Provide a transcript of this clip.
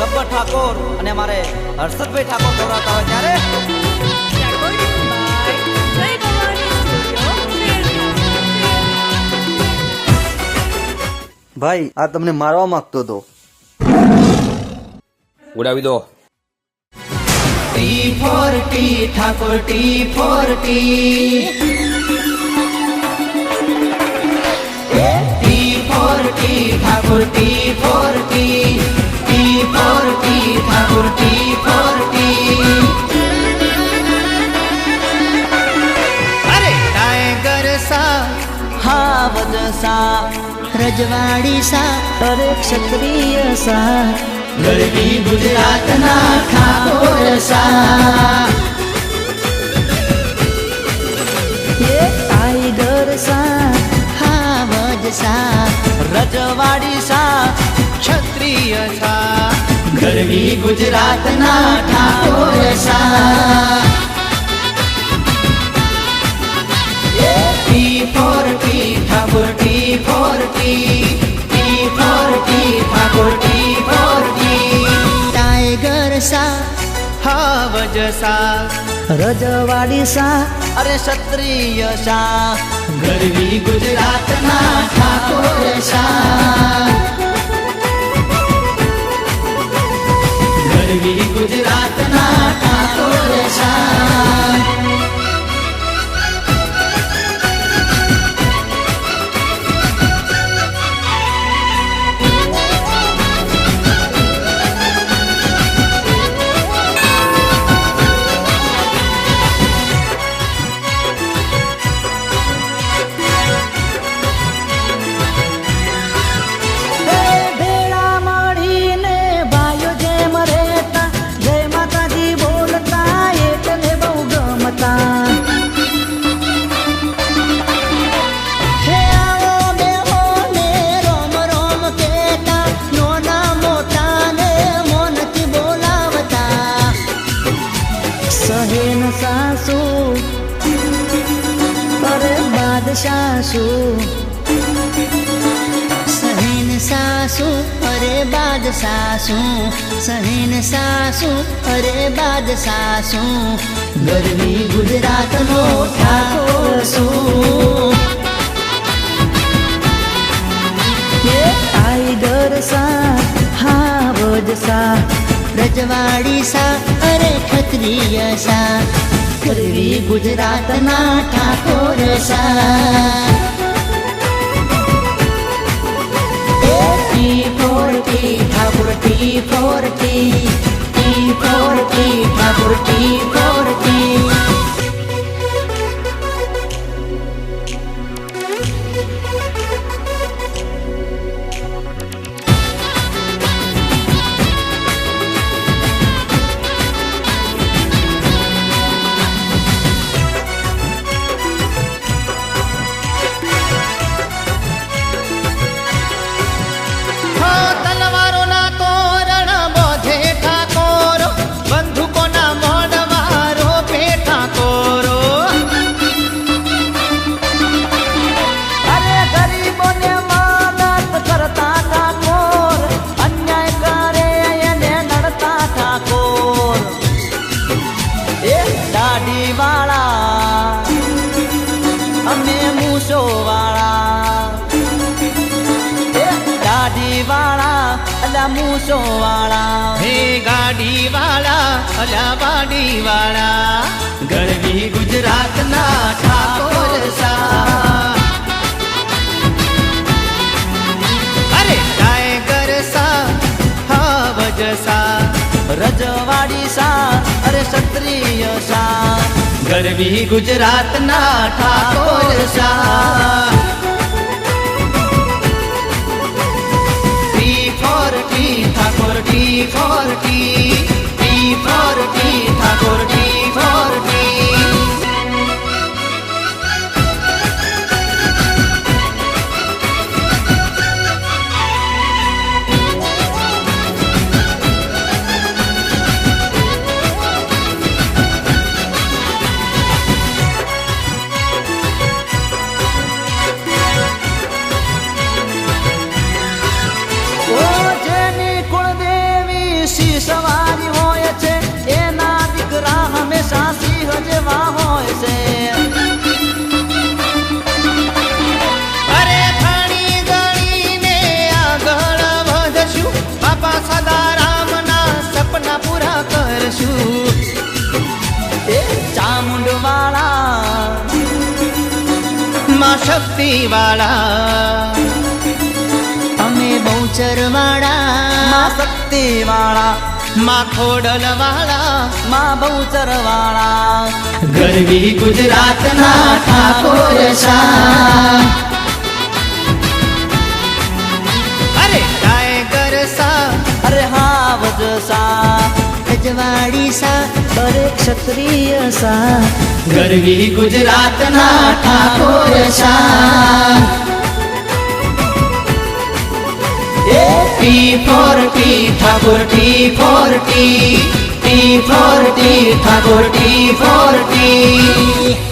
ઠાકોર અને અમારે હર્ષદભાઈ ઠાકોર ગૌરાતા હોય ત્યારે. ભાઈ આ તમને મારવા માંગતો હતો ઉડાવી દો T for T Thakor T for T હાવજ સા રજવાડી સા અરે ક્ષત્રિય સા ગરવી ગુજરાતના ઠાકોર સા એ ટાઈગર સા હાવજ સા રજવાડી સા ક્ષત્રિય સા ગરવી ગુજરાતના ઠાકોર સા for T T for T Thakor T for T tiger સા હાવજ સહેન સાસુ બાદશાહ શું સહીન સાસુ અરે બાદ સાસુ સહીન સાસુ અરે બાદ સાસુ ગરવી ગુજરાતનો ઠાકોર શું ટાઈગર સા હાવજ સા રજવાડી સા અરે ક્ષત્રિય સા ગરવી ગુજરાતના Thakor T for T Thakor Thakor વાળા અલા મૂસો વાળા હે ગાડી વાળા અલા વાડી વાળા ગળવી ગુજરાત ના ઠાકોર સા અરે ટાઈગર સા હાવજ સા રજવાડી સા અરે ક્ષત્રિય સા ગરવી ગુજરાતના ઠાકોર સવારી હોય છે એના દીકરા હંમેશા સિંહ જેવા હોય છે અરે ભણી આગળ વધશું બાપા સદા રામના સપના પૂરા કરશું એ શક્તિવાળા અમે બહુ ચરવાળા શક્તિવાળા વાળા માં બહુચર વાળા ગરવી ગુજરાતના ઠાકોર સા અરે ટાઈગર સા અરે હા વજસા રજવાડી સા અરે ક્ષત્રિય સા ગરવી ગુજરાતના ઠાકોર સા T for T Thakor T for T T for T Thakor T for T